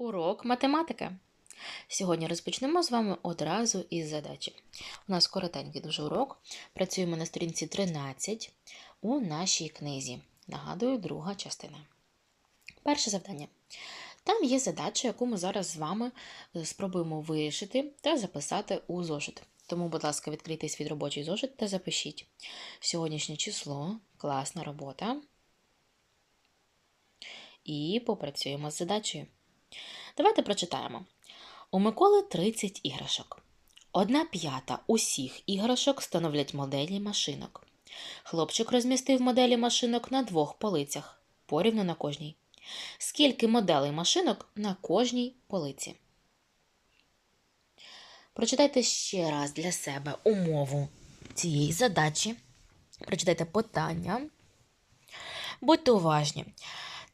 Урок математики. Сьогодні розпочнемо з вами одразу із задачі. У нас коротенький дуже урок. Працюємо на сторінці 13 у нашій книзі. Нагадую, друга частина. Перше завдання. Там є задача, яку ми зараз з вами е, спробуємо вирішити та записати у зошит. Тому, будь ласка, відкрийте свій робочий зошит та запишіть. Сьогоднішнє число, класна робота. І попрацюємо з задачею. Давайте прочитаємо. У Миколи 30 іграшок. Одна п'ята усіх іграшок становлять моделі машинок. Хлопчик розмістив моделі машинок на двох полицях, порівну на кожній. Скільки моделей машинок на кожній полиці? Прочитайте ще раз для себе умову цієї задачі. Прочитайте питання. Будьте уважні.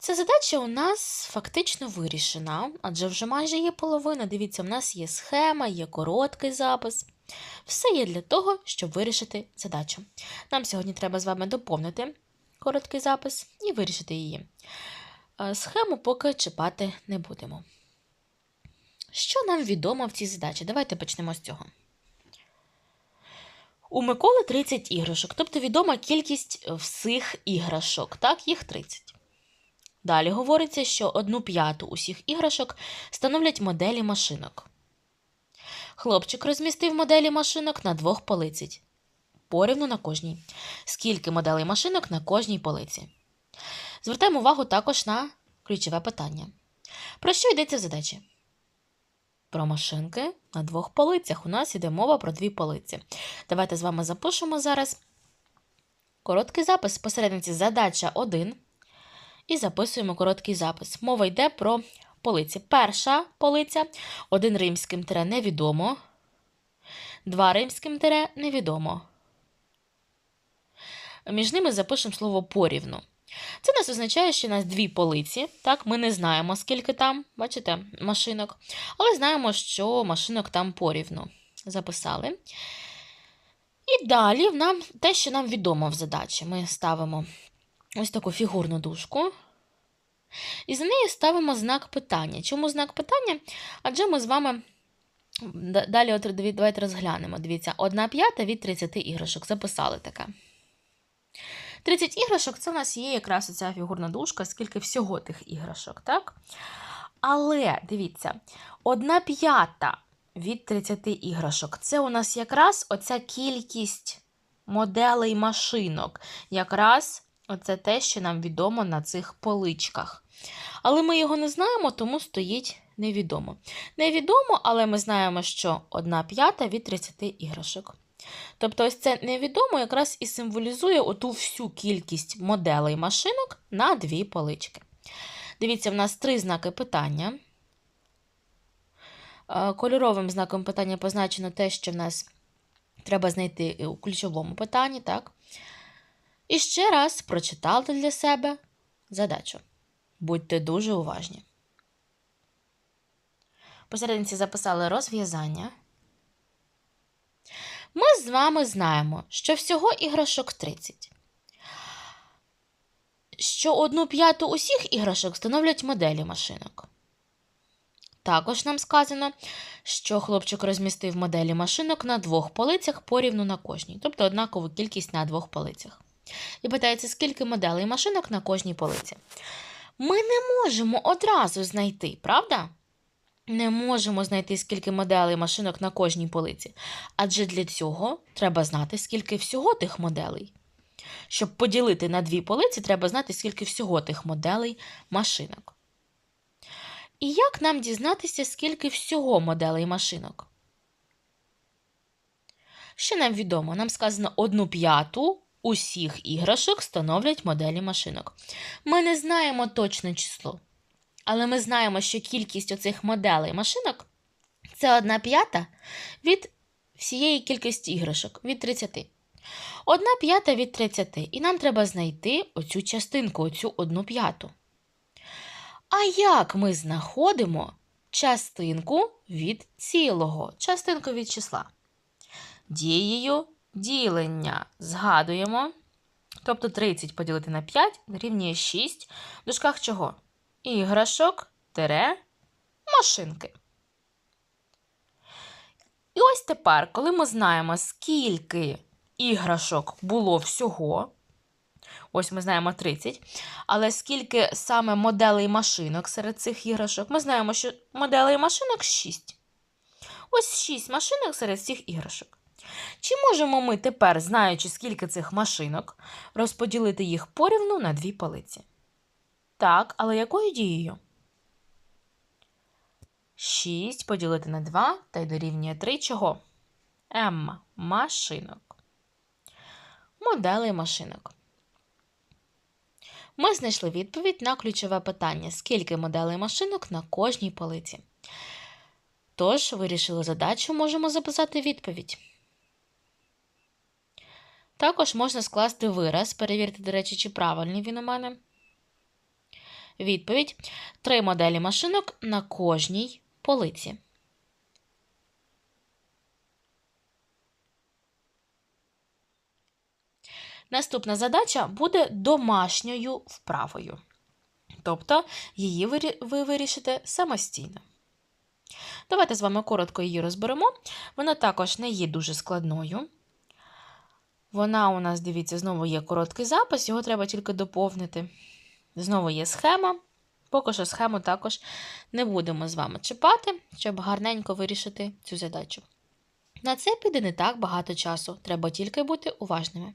Ця задача у нас фактично вирішена, адже вже майже є половина. Дивіться, в нас є схема, є короткий запис. Все є для того, щоб вирішити задачу. Нам сьогодні треба з вами доповнити короткий запис і вирішити її. Е, Схему поки чіпати не будемо. Що нам відомо в цій задачі? Давайте почнемо з цього. У Миколи 30 іграшок, тобто відома кількість всіх іграшок. Так, їх 30. Далі говориться, що одну п'яту усіх іграшок становлять моделі машинок. Хлопчик розмістив моделі машинок на двох полицях. Порівну на кожній. Скільки моделей машинок на кожній полиці? Звертаємо увагу також на ключове питання. Про що йдеться в задачі? Про машинки на двох полицях. У нас йде мова про дві полиці. Давайте з вами запишемо зараз короткий запис посередниці задача 1 і записуємо короткий запис. Мова йде про полиці. Перша полиця, один римським тире невідомо, два римським тире невідомо. Між ними запишемо слово порівну. Це нас означає, що у нас дві полиці. Так, ми не знаємо, скільки там, бачите, машинок, але знаємо, що машинок там порівну. Записали. І далі нам те, що нам відомо в задачі. Ми ставимо ось таку фігурну дужку. І за нею ставимо знак питання. Чому знак питання? Адже ми з вами далі от давайте розглянемо. Дивіться, одна п'ята від 30 іграшок. Записали таке. 30 іграшок це у нас є якраз оця фігурна дужка, скільки всього тих іграшок, так? Але дивіться, одна п'ята від 30 іграшок це у нас якраз оця кількість моделей машинок. Якраз оце те, що нам відомо на цих поличках. Але ми його не знаємо, тому стоїть невідомо. Невідомо, але ми знаємо, що одна п'ята від 30 іграшок. Тобто, ось це невідомо якраз і символізує оту всю кількість моделей машинок на дві полички. Дивіться, в нас три знаки питання. Е, Кольоровим знаком питання позначено те, що в нас треба знайти у ключовому питанні, так? І ще раз прочитали для себе задачу. Будьте дуже уважні. Посередниці записали розв'язання. Ми з вами знаємо, що всього іграшок 30. Що одну п'яту усіх іграшок становлять моделі машинок. Також нам сказано, що хлопчик розмістив моделі машинок на двох полицях порівну на кожній, тобто однакову кількість на двох полицях. І питається, скільки моделей машинок на кожній полиці. Ми не можемо одразу знайти, правда? Не можемо знайти, скільки моделей машинок на кожній полиці. Адже для цього треба знати, скільки всього тих моделей. Щоб поділити на дві полиці, треба знати, скільки всього тих моделей машинок. І як нам дізнатися, скільки всього моделей машинок? Що нам відомо? Нам сказано одну п'яту усіх іграшок становлять моделі машинок. Ми не знаємо точне число, але ми знаємо, що кількість оцих моделей машинок це одна п'ята від всієї кількості іграшок від 30. Одна п'ята від 30. І нам треба знайти оцю частинку, оцю одну п'яту. А як ми знаходимо частинку від цілого, частинку від числа? Дією ділення згадуємо. Тобто 30 поділити на 5 дорівнює 6. В дужках чого? Іграшок тире машинки. І ось тепер, коли ми знаємо, скільки іграшок було всього, ось ми знаємо 30, але скільки саме моделей машинок серед цих іграшок, ми знаємо, що моделей машинок 6. Ось 6 машинок серед цих іграшок. Чи можемо ми тепер, знаючи, скільки цих машинок, розподілити їх порівну на дві полиці? Так, але якою дією? 6 поділити на 2 та й дорівнює 3 чого? М. Машинок. Моделей машинок. Ми знайшли відповідь на ключове питання: скільки моделей машинок на кожній полиці. Тож, вирішили задачу, можемо записати відповідь. Також можна скласти вираз, перевірити, до речі, чи правильний він у мене. Відповідь: три моделі машинок на кожній полиці. Наступна задача буде домашньою вправою. Тобто її ви вирішите самостійно. Давайте з вами коротко її розберемо. Вона також не є дуже складною. Вона у нас, дивіться, знову є короткий запис, його треба тільки доповнити. Знову є схема. Поки що схему також не будемо з вами чіпати, щоб гарненько вирішити цю задачу. На це піде не так багато часу, треба тільки бути уважними.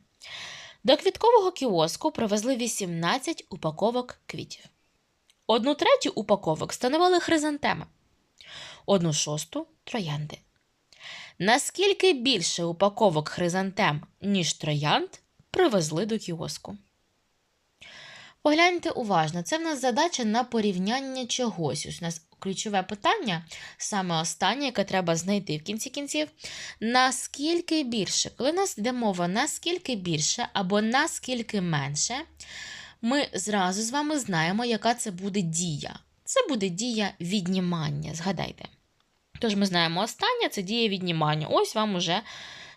До квіткового кіоску привезли 18 упаковок квітів. Одну третю упаковок становили хризантеми, одну шосту троянди. Наскільки більше упаковок хризантем, ніж троянд, привезли до кіоску? Погляньте уважно, це в нас задача на порівняння чогось. Ось у нас ключове питання, саме останнє, яке треба знайти в кінці кінців. Наскільки більше? Коли у нас йде мова наскільки більше або наскільки менше, ми зразу з вами знаємо, яка це буде дія. Це буде дія віднімання, згадайте. Тож ми знаємо останнє це дія віднімання. Ось вам уже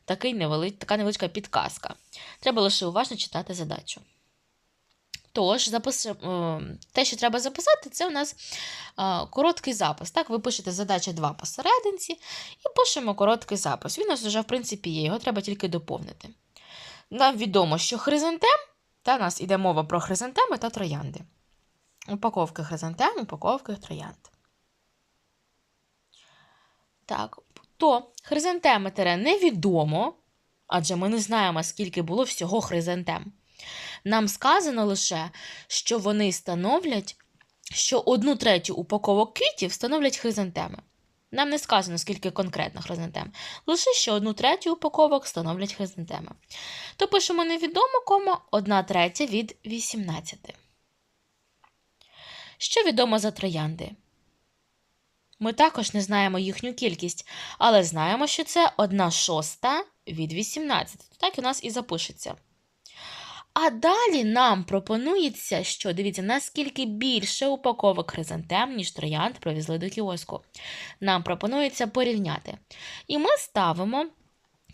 такий невели... така невеличка підказка. Треба лише уважно читати задачу. Тож, запис... Е, те, що треба записати, це у нас е, короткий запис. Так, Ви пишете задача 2 посерединці і пишемо короткий запис. Він у нас вже, в принципі, є, його треба тільки доповнити. Нам відомо, що хризантем, та у нас іде мова про хризантеми та троянди. Упаковки хризантем, упаковки троянд. Так, то хризантеми тере невідомо, адже ми не знаємо, скільки було всього хризантем. Нам сказано лише, що вони становлять, що одну третю упаковок квітів становлять хризантеми. Нам не сказано, скільки конкретно хризантем, лише що одну третю упаковок становлять хризантеми. То пишемо невідомо кома одна третя від 18. Що відомо за троянди? Ми також не знаємо їхню кількість, але знаємо, що це одна шоста від 18. Так у нас і запишеться. А далі нам пропонується, що дивіться, наскільки більше упаковок хризантем, ніж троянд привезли до кіоску. Нам пропонується порівняти. І ми ставимо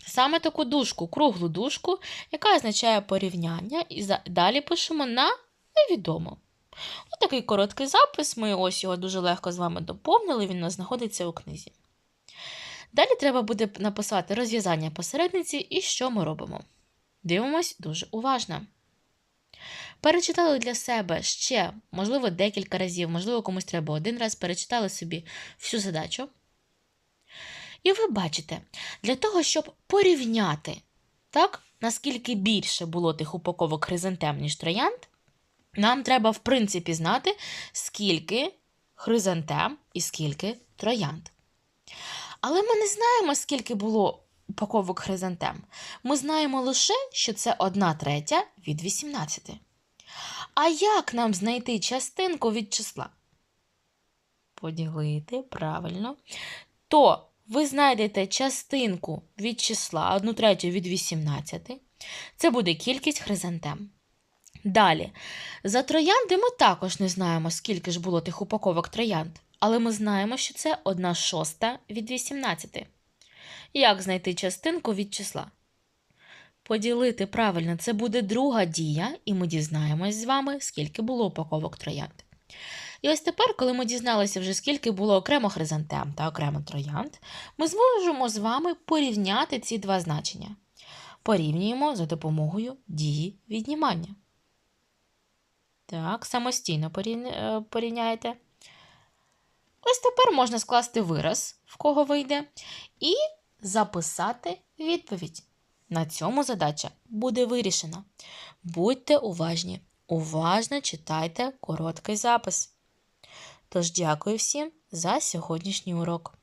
саме таку дужку, круглу дужку, яка означає порівняння, і далі пишемо на невідомо. Ось такий короткий запис. Ми ось його дуже легко з вами доповнили, він у нас знаходиться у книзі. Далі треба буде написати розв'язання посередниці і що ми робимо. Дивимось дуже уважно. Перечитали для себе ще, можливо, декілька разів, можливо, комусь треба один раз, перечитали собі всю задачу. І ви бачите, для того, щоб порівняти, так, наскільки більше було тих упаковок хризантем, ніж троянд, нам треба, в принципі, знати, скільки хризантем і скільки троянд. Але ми не знаємо, скільки було упаковок хризантем. Ми знаємо лише, що це одна третя від 18. А як нам знайти частинку від числа? Поділити правильно. То ви знайдете частинку від числа 1 третю від 18. Це буде кількість хризантем. Далі, за троянди ми також не знаємо, скільки ж було тих упаковок троянд, але ми знаємо, що це 1 шоста від 18. Як знайти частинку від числа? Поділити правильно, це буде друга дія, і ми дізнаємось з вами, скільки було упаковок троянд. І ось тепер, коли ми дізналися вже, скільки було окремо хризантем та окремо троянд, ми зможемо з вами порівняти ці два значення. Порівнюємо за допомогою дії віднімання. Так, самостійно порівня- е. Ось тепер можна скласти вираз, в кого вийде, і записати відповідь. На цьому задача буде вирішена. Будьте уважні, уважно читайте короткий запис. Тож дякую всім за сьогоднішній урок.